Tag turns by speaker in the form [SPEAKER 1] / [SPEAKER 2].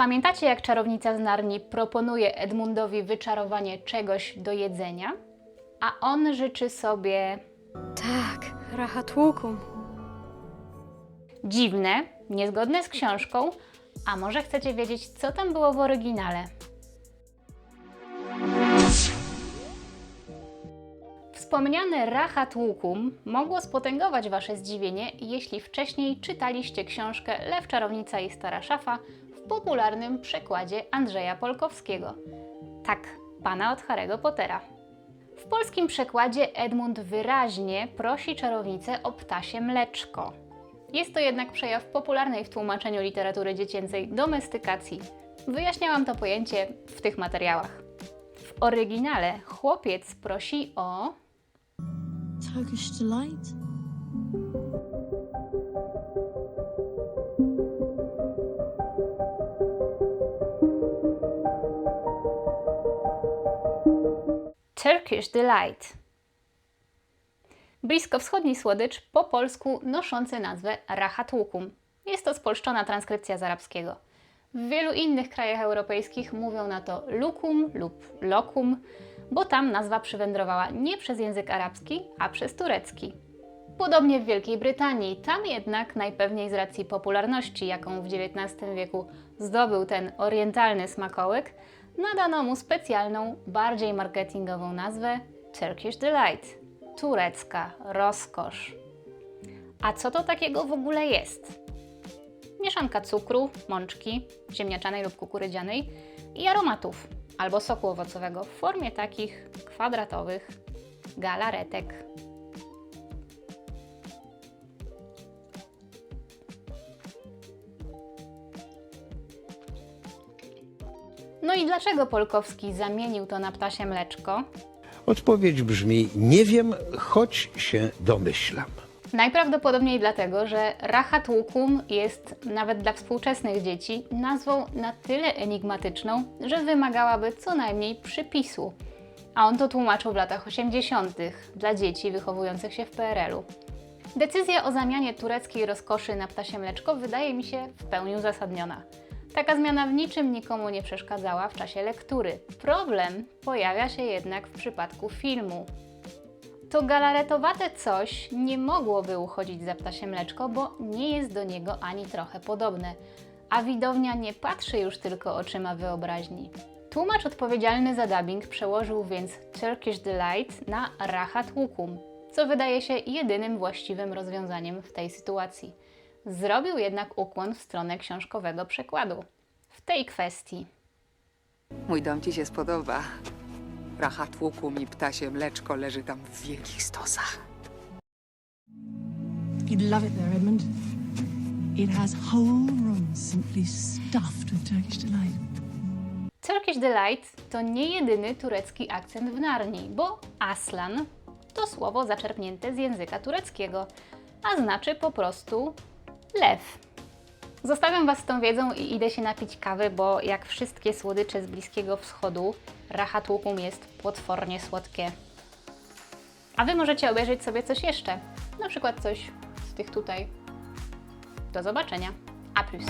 [SPEAKER 1] Pamiętacie, jak czarownica z Narni proponuje Edmundowi wyczarowanie czegoś do jedzenia? A on życzy sobie
[SPEAKER 2] Tak, rahatłukum.
[SPEAKER 1] dziwne, niezgodne z książką, a może chcecie wiedzieć, co tam było w oryginale? Wspomniane Rahat Łukum mogło spotęgować Wasze zdziwienie, jeśli wcześniej czytaliście książkę Lew, Czarownica i Stara Szafa popularnym przekładzie Andrzeja Polkowskiego. Tak, pana od Harry'ego Pottera. W polskim przekładzie Edmund wyraźnie prosi czarownicę o ptasie mleczko. Jest to jednak przejaw popularnej w tłumaczeniu literatury dziecięcej domestykacji. Wyjaśniałam to pojęcie w tych materiałach. W oryginale chłopiec prosi o
[SPEAKER 3] Turkish delight?
[SPEAKER 1] Turkish Delight. Bliskowschodni słodycz po polsku noszący nazwę rahat łukum. Jest to spolszczona transkrypcja z arabskiego. W wielu innych krajach europejskich mówią na to lukum lub lokum, bo tam nazwa przywędrowała nie przez język arabski, a przez turecki. Podobnie w Wielkiej Brytanii, tam jednak najpewniej z racji popularności, jaką w XIX wieku zdobył ten orientalny smakołyk, nadano mu specjalną, bardziej marketingową nazwę Turkish Delight turecka rozkosz. A co to takiego w ogóle jest? Mieszanka cukru, mączki, ziemniaczanej lub kukurydzianej i aromatów albo soku owocowego w formie takich kwadratowych galaretek. No i dlaczego Polkowski zamienił to na ptasie mleczko?
[SPEAKER 4] Odpowiedź brzmi: Nie wiem, choć się domyślam.
[SPEAKER 1] Najprawdopodobniej dlatego, że Rahat Łukum jest nawet dla współczesnych dzieci nazwą na tyle enigmatyczną, że wymagałaby co najmniej przypisu. A on to tłumaczył w latach 80. dla dzieci wychowujących się w PRL-u. Decyzja o zamianie tureckiej rozkoszy na ptasie mleczko wydaje mi się w pełni uzasadniona. Taka zmiana w niczym nikomu nie przeszkadzała w czasie lektury. Problem pojawia się jednak w przypadku filmu. To galaretowate coś nie mogłoby uchodzić za ptasie mleczko, bo nie jest do niego ani trochę podobne, a widownia nie patrzy już tylko oczyma wyobraźni. Tłumacz odpowiedzialny za dubbing przełożył więc Turkish Delight na Rahat Łukum, co wydaje się jedynym właściwym rozwiązaniem w tej sytuacji. Zrobił jednak ukłon w stronę książkowego przekładu. W tej kwestii
[SPEAKER 5] Mój dom ci się spodoba. Racha tłukum i ptasie mleczko leży tam w wielkich stosach.
[SPEAKER 3] You'd love it there, Edmund. It has whole rooms simply stuffed with Turkish delight.
[SPEAKER 1] Turkish Delight to nie jedyny turecki akcent w Narni, bo aslan to słowo zaczerpnięte z języka tureckiego, a znaczy po prostu lew. Zostawiam Was z tą wiedzą i idę się napić kawy, bo jak wszystkie słodycze z Bliskiego Wschodu, rahat łukum jest potwornie słodkie. A Wy możecie obejrzeć sobie coś jeszcze, na przykład coś z tych tutaj. Do zobaczenia. A plus.